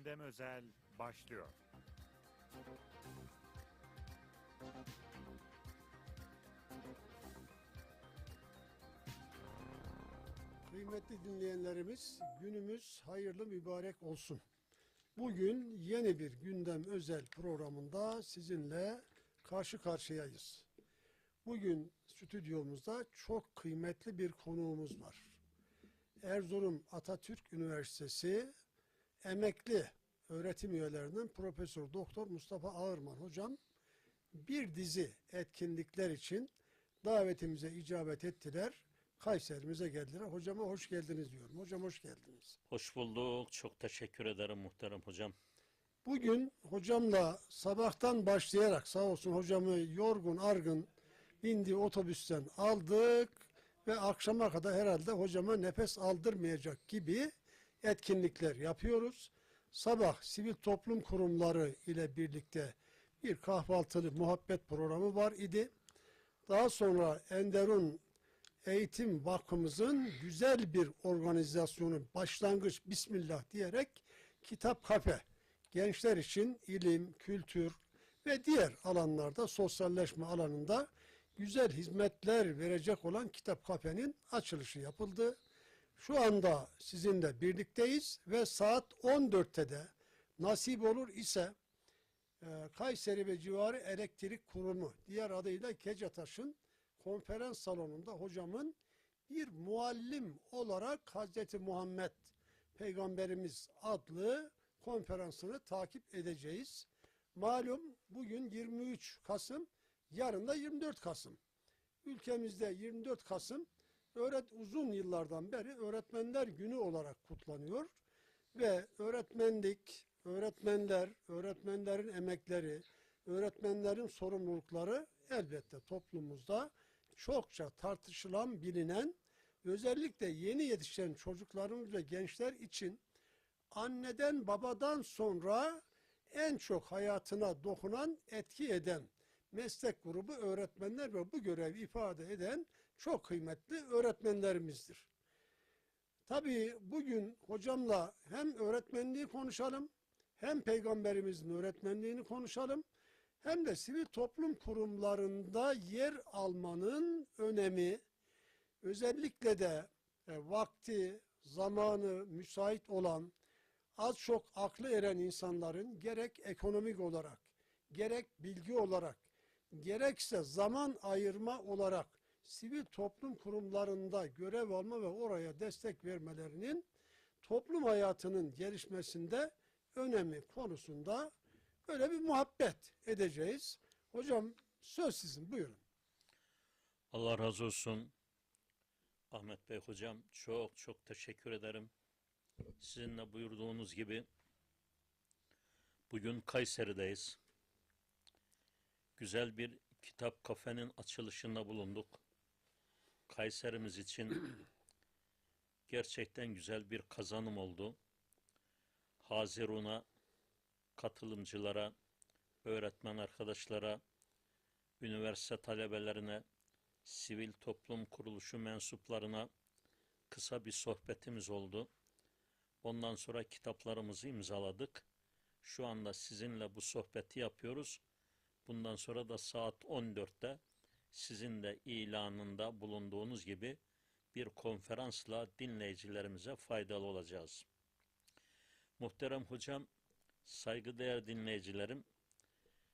Gündem Özel başlıyor. Kıymetli dinleyenlerimiz günümüz hayırlı mübarek olsun. Bugün yeni bir gündem özel programında sizinle karşı karşıyayız. Bugün stüdyomuzda çok kıymetli bir konuğumuz var. Erzurum Atatürk Üniversitesi emekli öğretim üyelerinden Profesör Doktor Mustafa Ağırman hocam bir dizi etkinlikler için davetimize icabet ettiler. Kayseri'mize geldiler. Hocama hoş geldiniz diyorum. Hocam hoş geldiniz. Hoş bulduk. Çok teşekkür ederim muhterem hocam. Bugün hocamla sabahtan başlayarak sağ olsun hocamı yorgun argın bindiği otobüsten aldık ve akşama kadar herhalde hocama nefes aldırmayacak gibi etkinlikler yapıyoruz. Sabah sivil toplum kurumları ile birlikte bir kahvaltılı muhabbet programı var idi. Daha sonra Enderun Eğitim Vakfımızın güzel bir organizasyonu başlangıç Bismillah diyerek kitap kafe gençler için ilim, kültür ve diğer alanlarda sosyalleşme alanında güzel hizmetler verecek olan kitap kafenin açılışı yapıldı. Şu anda sizinle birlikteyiz ve saat 14'te de nasip olur ise e, Kayseri ve civarı elektrik kurumu diğer adıyla Kecataş'ın konferans salonunda hocamın bir muallim olarak Hazreti Muhammed Peygamberimiz adlı konferansını takip edeceğiz. Malum bugün 23 Kasım, yarın da 24 Kasım. Ülkemizde 24 Kasım öğret uzun yıllardan beri öğretmenler günü olarak kutlanıyor ve öğretmenlik, öğretmenler, öğretmenlerin emekleri, öğretmenlerin sorumlulukları elbette toplumumuzda çokça tartışılan, bilinen, özellikle yeni yetişen çocuklarımız ve gençler için anneden babadan sonra en çok hayatına dokunan, etki eden meslek grubu öğretmenler ve bu görevi ifade eden çok kıymetli öğretmenlerimizdir. Tabii bugün hocamla hem öğretmenliği konuşalım, hem peygamberimizin öğretmenliğini konuşalım, hem de sivil toplum kurumlarında yer almanın önemi, özellikle de e, vakti, zamanı müsait olan, az çok aklı eren insanların gerek ekonomik olarak, gerek bilgi olarak, gerekse zaman ayırma olarak sivil toplum kurumlarında görev alma ve oraya destek vermelerinin toplum hayatının gelişmesinde önemi konusunda böyle bir muhabbet edeceğiz. Hocam söz sizin buyurun. Allah razı olsun. Ahmet Bey hocam çok çok teşekkür ederim. Sizinle buyurduğunuz gibi bugün Kayseri'deyiz. Güzel bir kitap kafenin açılışında bulunduk. Kayserimiz için gerçekten güzel bir kazanım oldu. Hazirun'a, katılımcılara, öğretmen arkadaşlara, üniversite talebelerine, sivil toplum kuruluşu mensuplarına kısa bir sohbetimiz oldu. Ondan sonra kitaplarımızı imzaladık. Şu anda sizinle bu sohbeti yapıyoruz. Bundan sonra da saat 14'te sizin de ilanında bulunduğunuz gibi bir konferansla dinleyicilerimize faydalı olacağız. Muhterem hocam, saygıdeğer dinleyicilerim,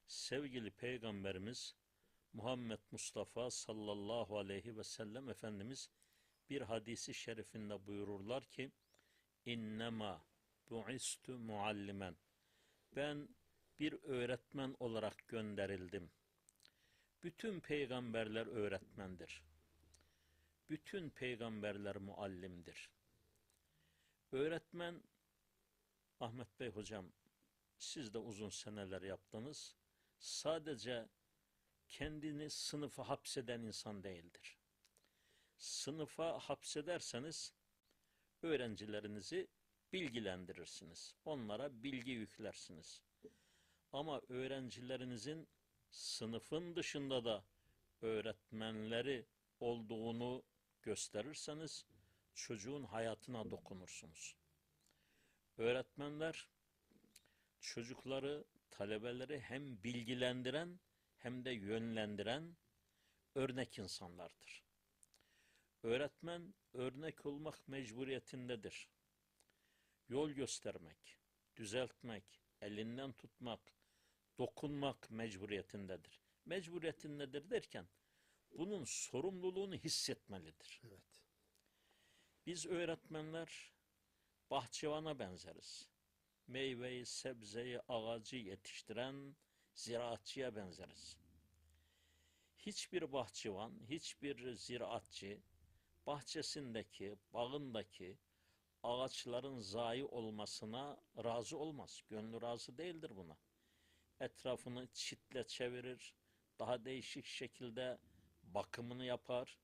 sevgili peygamberimiz Muhammed Mustafa sallallahu aleyhi ve sellem Efendimiz bir hadisi şerifinde buyururlar ki innema bu'istu muallimen ben bir öğretmen olarak gönderildim. Bütün peygamberler öğretmendir. Bütün peygamberler muallimdir. Öğretmen Ahmet Bey hocam siz de uzun seneler yaptınız. Sadece kendini sınıfa hapseden insan değildir. Sınıfa hapsederseniz öğrencilerinizi bilgilendirirsiniz. Onlara bilgi yüklersiniz. Ama öğrencilerinizin sınıfın dışında da öğretmenleri olduğunu gösterirseniz çocuğun hayatına dokunursunuz. Öğretmenler çocukları, talebeleri hem bilgilendiren hem de yönlendiren örnek insanlardır. Öğretmen örnek olmak mecburiyetindedir. Yol göstermek, düzeltmek, elinden tutmak, dokunmak mecburiyetindedir. Mecburiyetindedir derken bunun sorumluluğunu hissetmelidir. Evet. Biz öğretmenler bahçıvana benzeriz. Meyveyi, sebzeyi, ağacı yetiştiren ziraatçıya benzeriz. Hiçbir bahçıvan, hiçbir ziraatçı bahçesindeki, bağındaki ağaçların zayi olmasına razı olmaz. Gönlü razı değildir buna. Etrafını çitle çevirir, daha değişik şekilde bakımını yapar,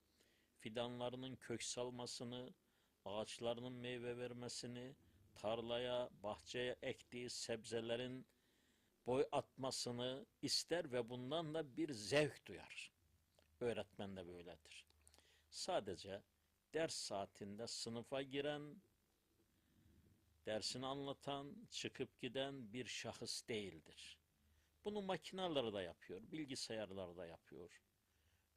fidanlarının kök salmasını, ağaçlarının meyve vermesini, tarlaya, bahçeye ektiği sebzelerin boy atmasını ister ve bundan da bir zevk duyar. Öğretmen de böyledir. Sadece ders saatinde sınıfa giren, dersini anlatan, çıkıp giden bir şahıs değildir. Bunu makineler da yapıyor, bilgisayarlar da yapıyor.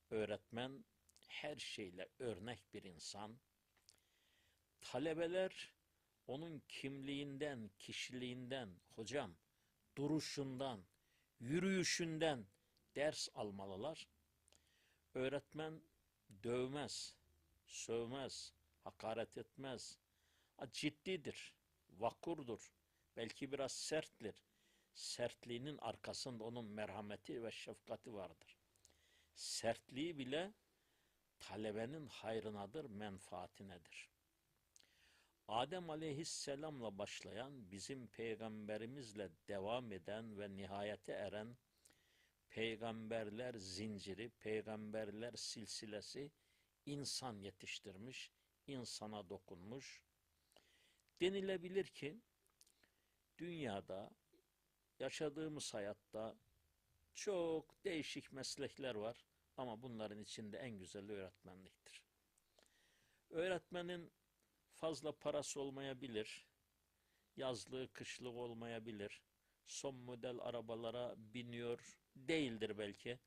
Öğretmen her şeyle örnek bir insan. Talebeler onun kimliğinden, kişiliğinden, hocam, duruşundan, yürüyüşünden ders almalılar. Öğretmen dövmez, sövmez, hakaret etmez. Ciddidir, vakurdur, belki biraz serttir. Sertliğinin arkasında onun merhameti ve şefkati vardır. Sertliği bile talebenin hayrınadır, menfaatinedir. Adem aleyhisselamla başlayan, bizim peygamberimizle devam eden ve nihayete eren peygamberler zinciri, peygamberler silsilesi insan yetiştirmiş, insana dokunmuş. Denilebilir ki dünyada yaşadığımız hayatta çok değişik meslekler var ama bunların içinde en güzeli öğretmenliktir. Öğretmenin fazla parası olmayabilir, yazlığı kışlığı olmayabilir, son model arabalara biniyor değildir belki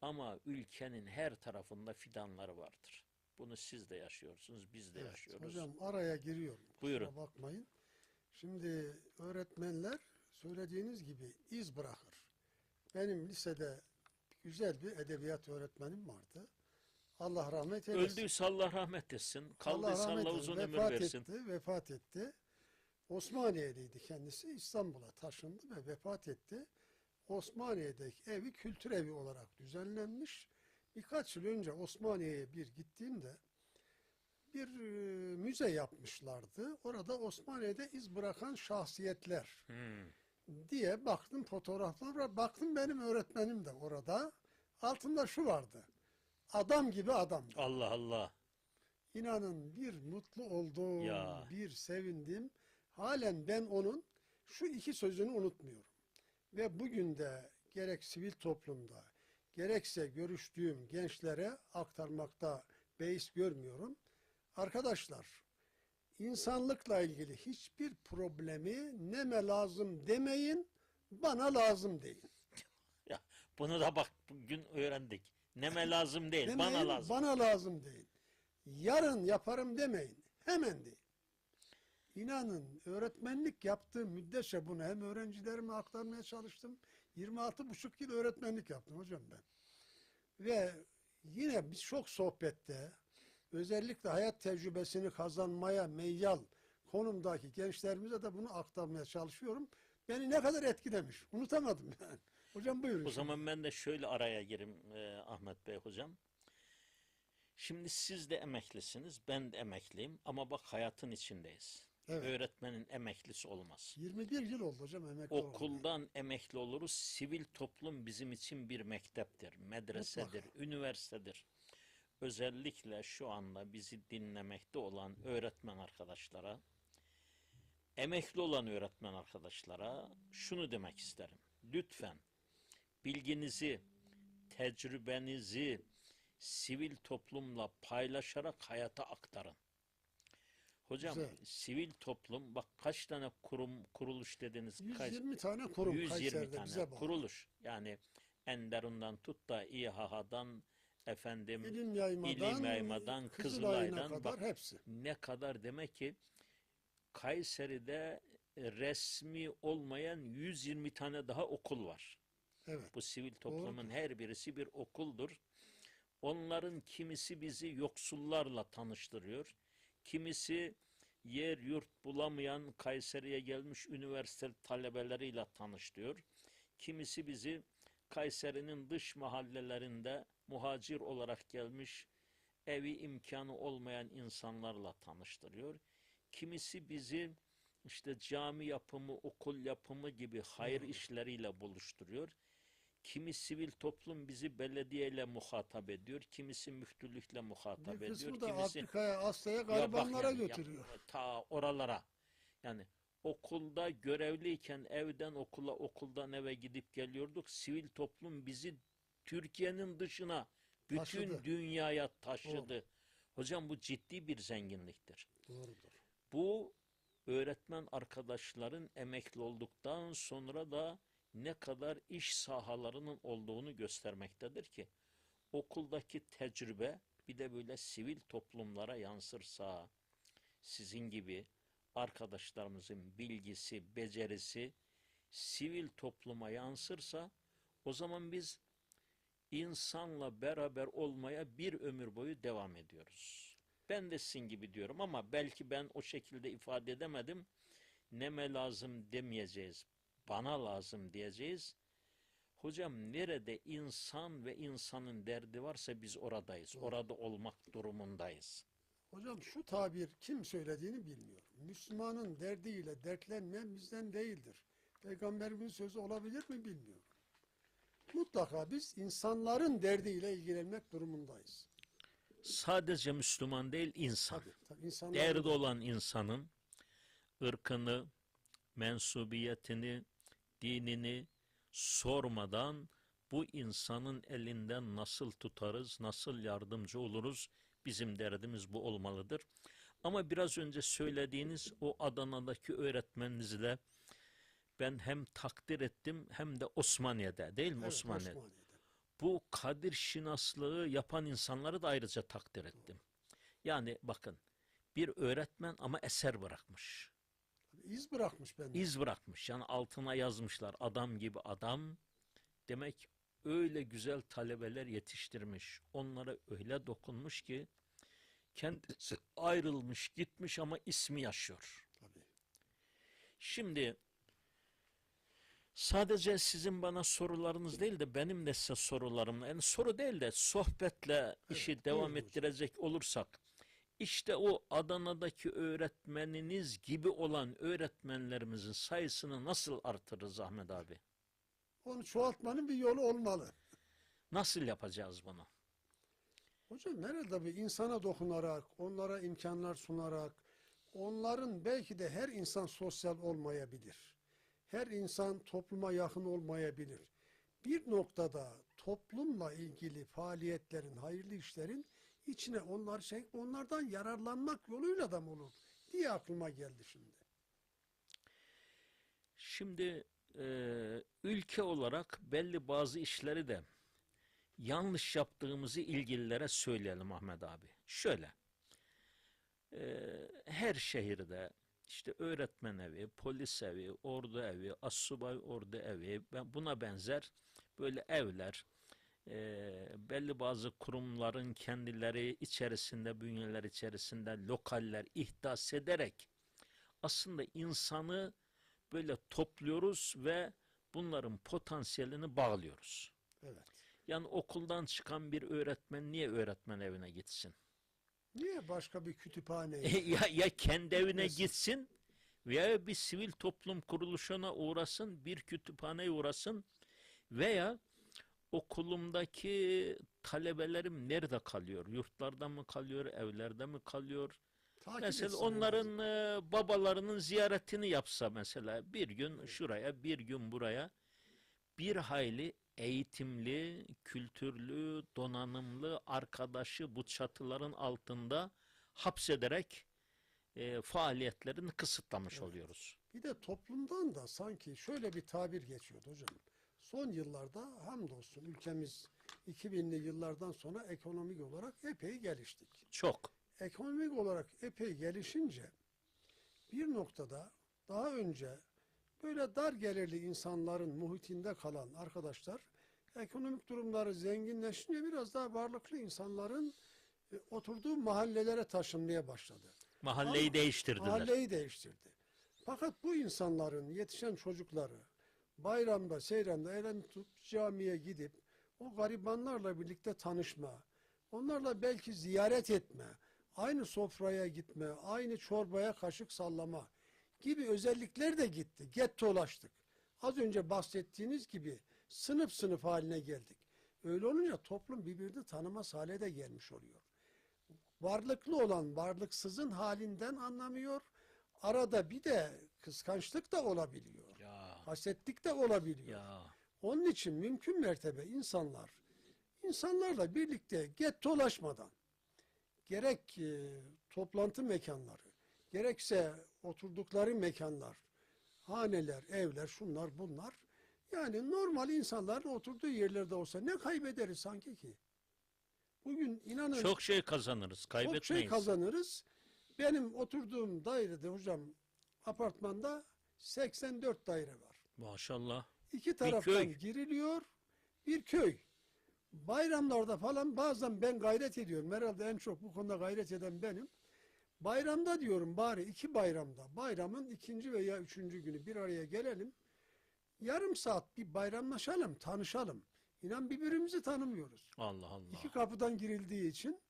ama ülkenin her tarafında fidanları vardır. Bunu siz de yaşıyorsunuz, biz de Evet, yaşıyoruz. Hocam araya giriyorum. Kusura Buyurun. bakmayın. Şimdi öğretmenler söylediğiniz gibi iz bırakır. Benim lisede güzel bir edebiyat öğretmenim vardı. Allah rahmet eylesin. Öldüyse Allah rahmet etsin, Allah kaldıysa rahmet Allah uzun ömür vefat versin. Etti, vefat etti. Osmaniye'liydi kendisi. İstanbul'a taşındı ve vefat etti. Osmaniye'deki evi kültür evi olarak düzenlenmiş. Birkaç yıl önce Osmaniye'ye bir gittiğimde bir e, müze yapmışlardı. Orada Osmaniye'de iz bırakan şahsiyetler Hmm. Diye baktım fotoğraflara. Baktım benim öğretmenim de orada. Altında şu vardı. Adam gibi adam. Allah Allah. İnanın bir mutlu oldum, Ya. bir sevindim. Halen ben onun şu iki sözünü unutmuyorum. Ve bugün de gerek sivil toplumda, gerekse görüştüğüm gençlere aktarmakta beis görmüyorum. Arkadaşlar, insanlıkla ilgili hiçbir problemi neme lazım demeyin, bana lazım deyin. Ya bunu da bak bugün öğrendik. Neme lazım değil, Demeyin, bana lazım. Bana lazım deyin. Yarın yaparım demeyin. Hemen deyin. İnanın öğretmenlik yaptığım müddetçe bunu hem öğrencilerime aktarmaya çalıştım. 26 buçuk yıl öğretmenlik yaptım hocam ben. Ve yine birçok sohbette özellikle hayat tecrübesini kazanmaya meyyal konumdaki gençlerimize de bunu aktarmaya çalışıyorum. Beni ne kadar etkilemiş. Unutamadım yani. Hocam buyurun. O zaman ben de şöyle araya gireyim e, Ahmet Bey hocam. Şimdi siz de emeklisiniz, ben de emekliyim ama bak hayatın içindeyiz. Evet. Öğretmenin emeklisi olmaz. 21 yıl oldu hocam emekli. Okuldan emekli oluruz. Sivil toplum bizim için bir mekteptir, medresedir, üniversitedir. Özellikle şu anda bizi dinlemekte olan öğretmen arkadaşlara, emekli olan öğretmen arkadaşlara şunu demek isterim. Lütfen bilginizi, tecrübenizi sivil toplumla paylaşarak hayata aktarın. Hocam Güzel. sivil toplum bak kaç tane kurum kuruluş dediniz? Kaç- 120 tane kurum 120 Kayseri'de tane bize bağlı. kuruluş. Yani Enderun'dan tut da İHA'dan efendim İlim yaymadan, İlim yaymadan, Kızılay'dan, kadar bak- hepsi. ne kadar demek ki Kayseri'de resmi olmayan 120 tane daha okul var. Evet. Bu sivil toplumun Doğrudur. her birisi bir okuldur. Onların kimisi bizi yoksullarla tanıştırıyor. Kimisi yer yurt bulamayan Kayseri'ye gelmiş üniversite talebeleriyle tanıştırıyor. Kimisi bizi Kayseri'nin dış mahallelerinde muhacir olarak gelmiş evi imkanı olmayan insanlarla tanıştırıyor. Kimisi bizi işte cami yapımı, okul yapımı gibi hayır işleriyle buluşturuyor. Kimi sivil toplum bizi belediyeyle muhatap ediyor. Kimisi müftülükle muhatap Bir ediyor. Kimisi Afrika'ya, Asya'ya Ya garibanlara yani, ya götürüyor. ta oralara. Yani okulda görevliyken evden okula, okuldan eve gidip geliyorduk. Sivil toplum bizi Türkiye'nin dışına, bütün Taşıdı. dünyaya taşıdı. Hocam bu ciddi bir zenginliktir. Doğrudur. Bu öğretmen arkadaşların emekli olduktan sonra da ne kadar iş sahalarının olduğunu göstermektedir ki okuldaki tecrübe bir de böyle sivil toplumlara yansırsa sizin gibi arkadaşlarımızın bilgisi, becerisi sivil topluma yansırsa o zaman biz insanla beraber olmaya bir ömür boyu devam ediyoruz. Ben de sizin gibi diyorum ama belki ben o şekilde ifade edemedim. Neme lazım demeyeceğiz. Bana lazım diyeceğiz. Hocam nerede insan ve insanın derdi varsa biz oradayız. Orada olmak durumundayız. Hocam şu tabir kim söylediğini bilmiyorum. Müslümanın derdiyle dertlenmeyen bizden değildir. Peygamberimin sözü olabilir mi bilmiyorum. Mutlaka biz insanların derdiyle ilgilenmek durumundayız. Sadece Müslüman değil insan. Tabii, tabii insanların Derdi olan insanın ırkını, mensubiyetini, dinini sormadan bu insanın elinden nasıl tutarız, nasıl yardımcı oluruz bizim derdimiz bu olmalıdır. Ama biraz önce söylediğiniz o Adana'daki öğretmeninizle ben hem takdir ettim hem de Osmaniye'de değil mi Evet, Osmaniye'de? Osmaniye'de. bu kadir şinaslığı yapan insanları da ayrıca takdir ettim. Yani bakın bir öğretmen ama eser bırakmış. İz bırakmış bende. iz bırakmış. Yani altına yazmışlar adam gibi adam. Demek öyle güzel talebeler yetiştirmiş. Onlara öyle dokunmuş ki kendisi ayrılmış gitmiş ama ismi yaşıyor. Tabii. Şimdi sadece sizin bana sorularınız değil de benim de size sorularımla yani soru değil de sohbetle işi devam buyurun hocam. ettirecek olursak işte o Adana'daki öğretmeniniz gibi olan öğretmenlerimizin sayısını nasıl artırırız Ahmet abi? Onu çoğaltmanın bir yolu olmalı. Nasıl yapacağız bunu? Hocam nerede bir insana dokunarak, onlara imkanlar sunarak, onların belki de her insan sosyal olmayabilir. Her insan topluma yakın olmayabilir. Bir noktada toplumla ilgili faaliyetlerin, hayırlı işlerin içine onlar şey, onlardan yararlanmak yoluyla da mı olur diye aklıma geldi şimdi. Şimdi e, ülke olarak belli bazı işleri de yanlış yaptığımızı ilgililere söyleyelim Ahmet abi. Şöyle, e, her şehirde işte öğretmen evi, polis evi, ordu evi, assubay ordu evi, buna benzer böyle evler, e, belli bazı kurumların kendileri içerisinde, bünyeler içerisinde lokaller ihdas ederek aslında insanı böyle topluyoruz ve bunların potansiyelini bağlıyoruz. Evet. Yani okuldan çıkan bir öğretmen niye öğretmen evine gitsin? Niye başka bir kütüphane? ya, ya kendi evine Nasıl? gitsin veya bir sivil toplum kuruluşuna uğrasın, bir kütüphaneye uğrasın veya okulumdaki talebelerim nerede kalıyor? Yurtlarda mı kalıyor, evlerde mi kalıyor? Takip Mesela onların e, babalarının ziyaretini yapsa mesela bir gün şuraya, bir gün buraya bir hayli eğitimli, kültürlü, donanımlı arkadaşı bu çatıların altında hapsederek e, faaliyetlerini kısıtlamış oluyoruz. Bir de toplumdan da sanki şöyle bir tabir geçiyordu hocam. Son yıllarda hamdolsun ülkemiz 2000'li yıllardan sonra ekonomik olarak epey geliştik. Çok. Ekonomik olarak epey gelişince bir noktada daha önce böyle dar gelirli insanların muhitinde kalan arkadaşlar ekonomik durumları zenginleşince biraz daha varlıklı insanların e, oturduğu mahallelere taşınmaya başladı. Mahalleyi Ama değiştirdiler. Mahalleyi değiştirdi. Fakat bu insanların yetişen çocukları bayramda, seyranda elini tutup camiye gidip o garibanlarla birlikte tanışma, onlarla belki ziyaret etme, aynı sofraya gitme, aynı çorbaya kaşık sallama gibi özellikler de gitti. Gettolaştık. Az önce bahsettiğiniz gibi sınıf sınıf haline geldik. Öyle olunca toplum birbirini tanımaz hale de gelmiş oluyor varlıklı olan varlıksızın halinden anlamıyor. Arada bir de kıskançlık da olabiliyor. Ya, Hasetlik de olabiliyor. ya. Onun için mümkün mertebe insanlar insanlarla birlikte gettolaşmadan gerek e, toplantı mekanları gerekse oturdukları mekanlar haneler, evler, şunlar bunlar yani normal insanların oturduğu yerlerde olsa ne kaybederiz sanki ki? Bugün inanın Çok şey kazanırız, kaybetmeyiz. çok şey kazanırız. Benim oturduğum dairede hocam apartmanda 84 daire var. Maşallah. İki taraftan köy. giriliyor. Bir köy. Bayramlarda falan bazen ben gayret ediyorum. Herhalde en çok bu konuda gayret eden benim. Bayramda diyorum bari iki bayramda. Bayramın ikinci veya üçüncü günü bir araya gelelim. Yarım saat bir bayramlaşalım, tanışalım. İnan birbirimizi tanımıyoruz. Allah Allah. İki kapıdan girildiği için.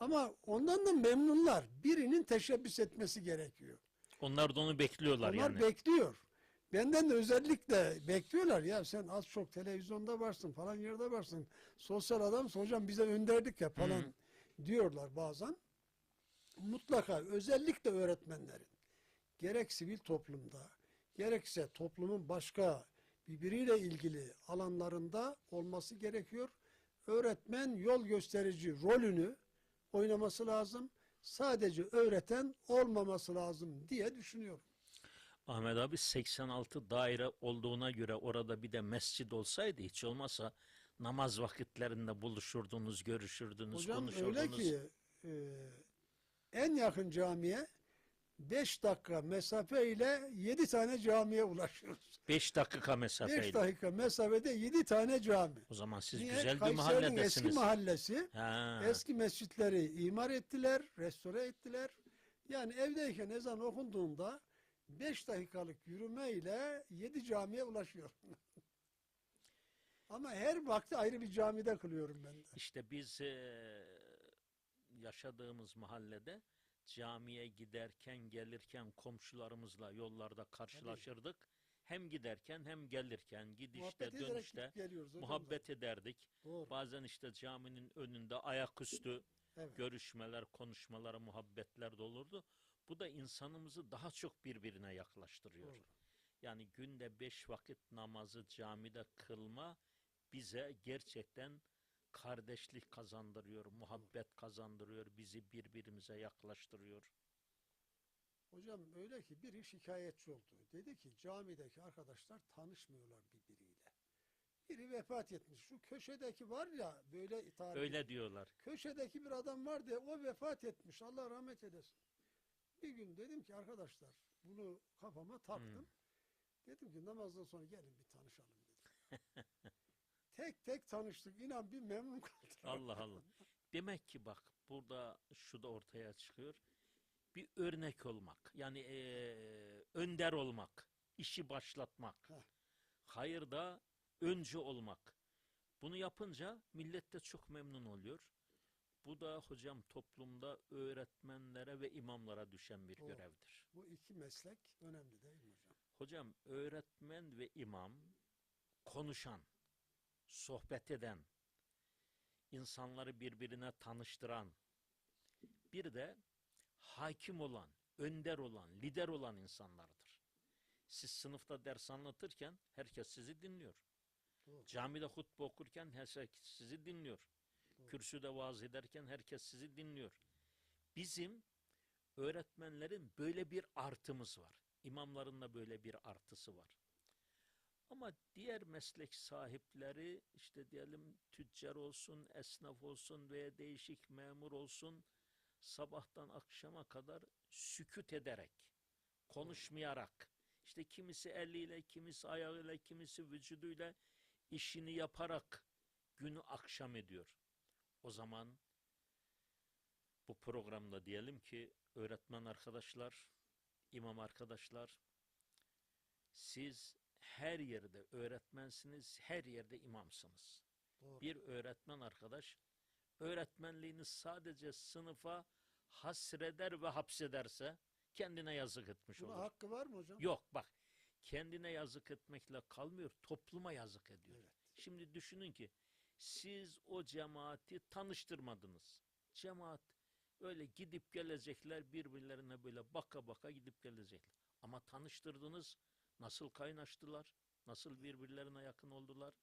Ama ondan da memnunlar. Birinin teşebbüs etmesi gerekiyor. Onlar da onu bekliyorlar Onlar yani. bekliyor. Benden de özellikle bekliyorlar. Ya sen az çok televizyonda varsın falan yerde varsın. Sosyal adamsın hocam bize önderdik ya falan diyorlar bazen. Mutlaka özellikle öğretmenlerin gerek sivil toplumda gerekse toplumun başka birbiriyle ilgili alanlarında olması gerekiyor. Öğretmen yol gösterici rolünü oynaması lazım. Sadece öğreten olmaması lazım diye düşünüyorum. Ahmet abi 86 daire olduğuna göre orada bir de mescid olsaydı hiç olmazsa namaz vakitlerinde buluşurdunuz, görüşürdünüz, Hocam konuşurdunuz. öyle ki e, en yakın camiye 5 dakika mesafe ile 7 tane camiye ulaşıyoruz. 5 dakika 5 mesafeyle. dakika mesafede 7 tane cami. O zaman siz Niye? güzel bir mahalledesiniz. eski mahallesi. Ha. Eski mescitleri imar ettiler, restore ettiler. Yani evdeyken ezan okunduğunda 5 dakikalık yürümeyle 7 camiye ulaşıyor. Ama her vakti ayrı bir camide kılıyorum ben de. İşte biz eee, yaşadığımız mahallede camiye giderken gelirken komşularımızla yollarda karşılaşırdık. Hem giderken hem gelirken gidişte Muhabbet dönüşte muhabbet ederdik. Doğru. Bazen işte caminin önünde ayaküstü Evet. görüşmeler, konuşmalar, muhabbetler de olurdu. Bu da insanımızı daha çok birbirine yaklaştırıyor. Doğru. Yani günde beş vakit namazı camide kılma bize gerçekten kardeşlik kazandırıyor, muhabbet kazandırıyor, bizi birbirimize yaklaştırıyor. Hocam öyle ki biri şikayetçi oldu. Dedi ki camideki arkadaşlar tanışmıyorlar birbiriyle. Biri vefat etmiş. Şu köşedeki var ya böyle tarih. Öyle diyorlar. Köşedeki bir adam var diye o vefat etmiş. Allah rahmet eylesin. Bir gün dedim ki arkadaşlar bunu kafama taktım. Dedim ki namazdan sonra gelin bir. Tek tek tanıştık. İnan bir memnun kaldık. Allah Allah. Demek ki bak burada şu da ortaya çıkıyor. Bir örnek olmak. Yani eee, önder olmak. işi başlatmak. Heh. Hayırda öncü olmak. Bunu yapınca millet de çok memnun oluyor. Bu da hocam toplumda öğretmenlere ve imamlara düşen bir Doğru. görevdir. Bu iki meslek önemli değil mi hocam? Hocam öğretmen ve imam konuşan, sohbet eden, insanları birbirine tanıştıran, bir de hakim olan, önder olan, lider olan insanlardır. Siz sınıfta ders anlatırken herkes sizi dinliyor. Doğru. Camide hutbe okurken herkes sizi dinliyor. Doğru. Kürsüde vaaz ederken herkes sizi dinliyor. Bizim öğretmenlerin böyle bir artımız var. İmamların da böyle bir artısı var. Ama diğer meslek sahipleri işte diyelim tüccar olsun, esnaf olsun veya değişik memur olsun sabahtan akşama kadar süküt ederek, konuşmayarak, işte kimisi eliyle, kimisi ayağıyla, kimisi vücuduyla işini yaparak günü akşam ediyor. O zaman bu programda diyelim ki öğretmen arkadaşlar, imam arkadaşlar, siz her yerde öğretmensiniz, her yerde imamsınız. Doğru. Bir öğretmen arkadaş öğretmenliğini sadece sınıfa hasreder ve hapsederse kendine yazık etmiş Buna olur. hakkı var mı hocam? Yok bak kendine yazık etmekle kalmıyor topluma yazık ediyor. Evet. Şimdi düşünün ki siz o cemaati tanıştırmadınız. Cemaat öyle gidip gelecekler birbirlerine böyle baka baka gidip gelecekler. Ama tanıştırdınız nasıl kaynaştılar, nasıl birbirlerine yakın oldular.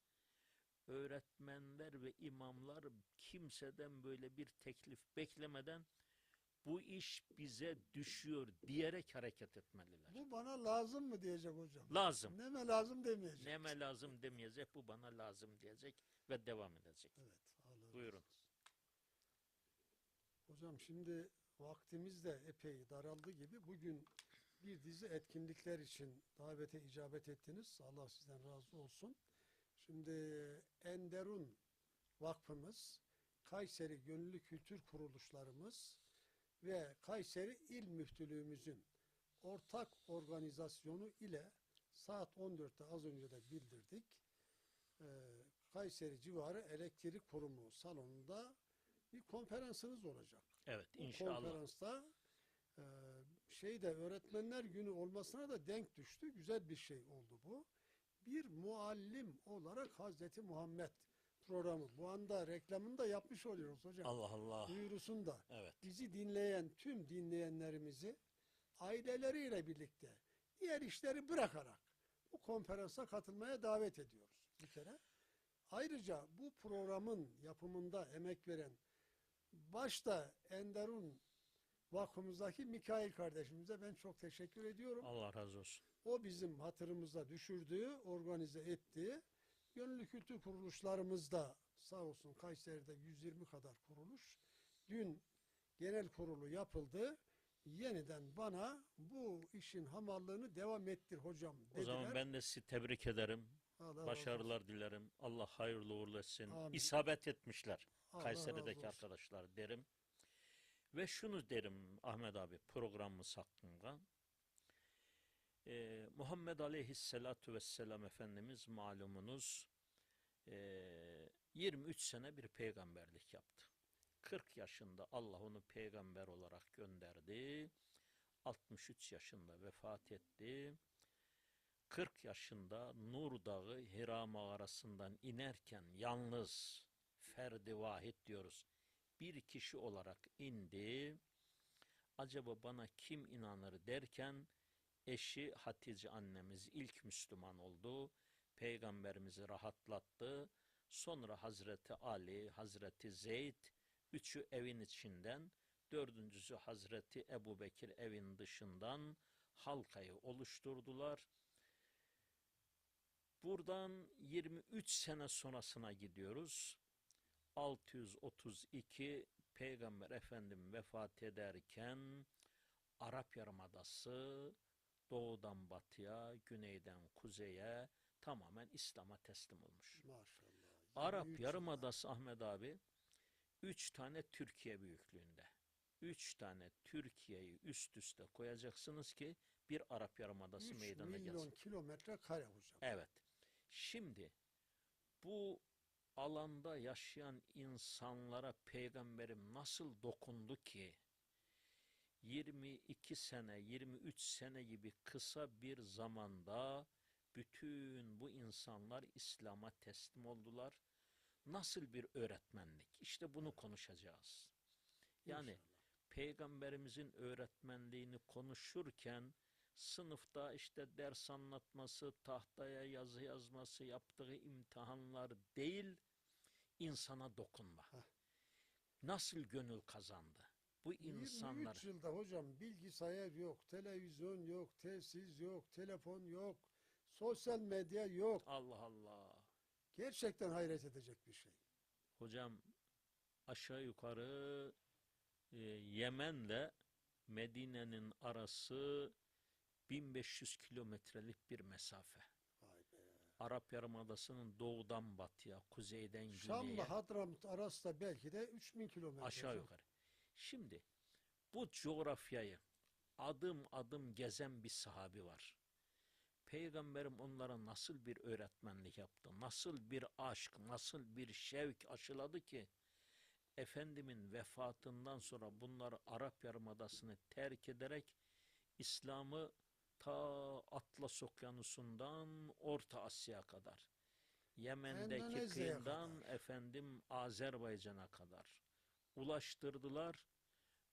Öğretmenler ve imamlar kimseden böyle bir teklif beklemeden bu iş bize düşüyor diyerek hareket etmeliler. Bu bana lazım mı diyecek hocam? Lazım. Neme lazım demeyecek. Neme lazım demeyecek, bu bana lazım diyecek ve devam edecek. Evet. Allah Buyurun. olsun. Hocam şimdi vaktimiz de epey daraldı gibi bugün bir dizi etkinlikler için davete icabet ettiniz. Allah sizden razı olsun. Şimdi Enderun Vakfımız, Kayseri Gönüllü Kültür Kuruluşlarımız ve Kayseri İl Müftülüğümüzün ortak organizasyonu ile saat 14'te az önce de bildirdik. Ee, Kayseri civarı elektrik kurumu salonunda bir konferansınız olacak. Evet inşallah. konferansta e, şeyde öğretmenler günü olmasına da denk düştü. Güzel bir şey oldu bu. Bir muallim olarak Hazreti Muhammed programı. Bu anda reklamını da yapmış oluyoruz hocam. Allah Allah. Duyurusunu da. Evet. Bizi dinleyen tüm dinleyenlerimizi aileleriyle birlikte diğer işleri bırakarak bu konferansa katılmaya davet ediyoruz bir kere. Ayrıca bu programın yapımında emek veren başta Enderun Vakfımızdaki Mikail kardeşimize ben çok teşekkür ediyorum. Allah razı olsun. O bizim hatırımıza düşürdüğü, organize ettiği gönüllü kültür kuruluşlarımızda sağ olsun Kayseri'de 120 kadar kuruluş. Dün genel kurulu yapıldı. Yeniden bana bu işin hamallığını devam ettir hocam dediler. O zaman ben de sizi tebrik ederim. Allah. Başarılar dilerim. Allah hayırlı uğurlu etsin. Amin. İsabet etmişler. Allah Kayseri'deki arkadaşlar derim. Ve şunu derim Ahmet abi programımız hakkında. Ee, Muhammed Aleyhisselatu Vesselam Efendimiz malumunuz ee, 23 sene bir peygamberlik yaptı. 40 yaşında Allah onu peygamber olarak gönderdi. 63 yaşında vefat etti. 40 yaşında Nur Dağı Hira mağarasından inerken yalnız ferdi vahid diyoruz. Bir kişi olarak indi. Acaba bana kim inanır derken eşi Hatice annemiz ilk Müslüman oldu. Peygamberimizi rahatlattı. Sonra Hazreti Ali, Hazreti Zeyd üçü evin içinden, dördüncüsü Hazreti Ebu Bekir evin dışından halkayı oluşturdular. Buradan 23 sene sonrasına gidiyoruz. 632 Peygamber Efendim vefat ederken Arap Yarımadası doğudan batıya, güneyden kuzeye tamamen İslam'a teslim olmuş. Maşallah. Arap 23 Yarımadası Ahmet abi üç tane Türkiye büyüklüğünde. Üç tane Türkiye'yi üst üste koyacaksınız ki bir Arap Yarımadası meydana milyon gelsin. kilometre kare hocam. Evet. Şimdi bu alanda yaşayan insanlara peygamberim nasıl dokundu ki 22 sene, 23 sene gibi kısa bir zamanda bütün bu insanlar İslam'a teslim oldular. Nasıl bir öğretmenlik? İşte bunu konuşacağız. Yani İnşallah. peygamberimizin öğretmenliğini konuşurken sınıfta işte ders anlatması, tahtaya yazı yazması, yaptığı imtihanlar değil, insana dokunma. Heh. Nasıl gönül kazandı? Bu insanlar 23 yılda hocam bilgisayar yok, televizyon yok, telsiz yok, telefon yok, sosyal medya yok. Allah Allah. Gerçekten hayret edecek bir şey. Hocam aşağı yukarı e, Yemen'le Medine'nin arası 1500 kilometrelik bir mesafe. Arap Yarımadası'nın doğudan batıya, kuzeyden güneye Şam'la Hadramut arası da belki de 3000 kilometre. aşağı yukarı. Şimdi bu coğrafyayı adım adım gezen bir sahabi var. Peygamberim onlara nasıl bir öğretmenlik yaptı, nasıl bir aşk, nasıl bir şevk aşıladı ki Efendimin vefatından sonra bunlar Arap Yarımadası'nı terk ederek İslam'ı ta Atlas Okyanusu'ndan Orta Asya'ya kadar Yemen'deki Endonezya'ya kıyından kadar. efendim Azerbaycan'a kadar ulaştırdılar.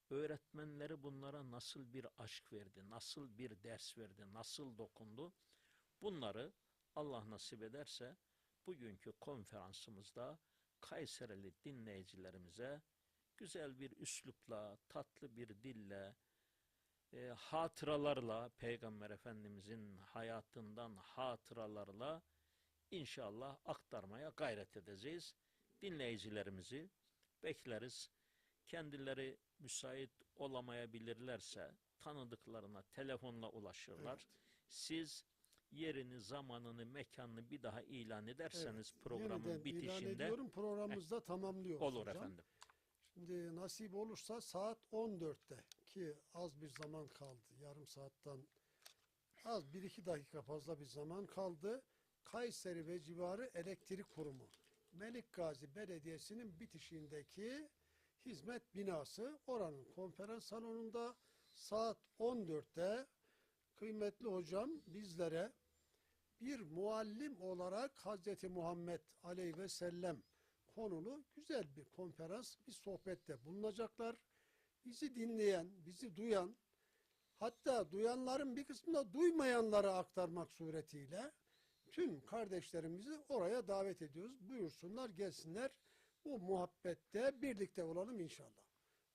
Öğretmenleri bunlara nasıl bir aşk verdi, nasıl bir ders verdi, nasıl dokundu. Bunları Allah nasip ederse bugünkü konferansımızda Kayserili dinleyicilerimize güzel bir üslupla, tatlı bir dille, e, hatıralarla, Peygamber Efendimizin hayatından hatıralarla inşallah aktarmaya gayret edeceğiz. Dinleyicilerimizi bekleriz. Kendileri müsait olamayabilirlerse tanıdıklarına telefonla ulaşırlar. Siz yerini, zamanını, mekanını bir daha ilan ederseniz programın Yeniden ilan bitişinde ediyorum programımızda tamamlıyoruz olur hocam. efendim. Şimdi nasip olursa saat 14'te ki az bir zaman kaldı. Yarım saatten az bir iki dakika fazla bir zaman kaldı. Kayseri ve civarı elektrik kurumu. Melik Gazi Belediyesi'nin bitişiğindeki hizmet binası oranın konferans salonunda saat 14'te kıymetli hocam bizlere bir muallim olarak Hazreti Muhammed aleyhi ve sellem konulu güzel bir konferans, bir sohbette bulunacaklar. Bizi dinleyen, bizi duyan, hatta duyanların bir kısmını da duymayanlara aktarmak suretiyle tüm kardeşlerimizi oraya davet ediyoruz. Buyursunlar, gelsinler. Bu muhabbette birlikte olalım inşallah.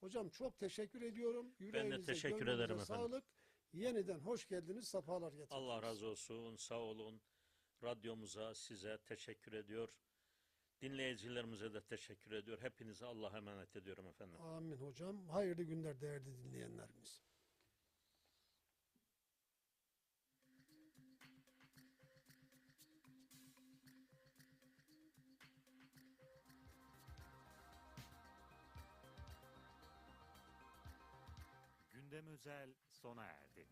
Hocam çok teşekkür ediyorum. Yüreğinize, teşekkür gönlünüze ederim efendim. Sağlık. Yeniden hoş geldiniz, sefalar getirdiniz. Allah razı olsun, sağ olun. Radyomuza, size teşekkür ediyor. Dinleyicilerimize de teşekkür ediyor. Hepinize Allah'a emanet ediyorum efendim. Amin hocam. Hayırlı günler değerli dinleyenlerimiz. Gündem özel sona erdi.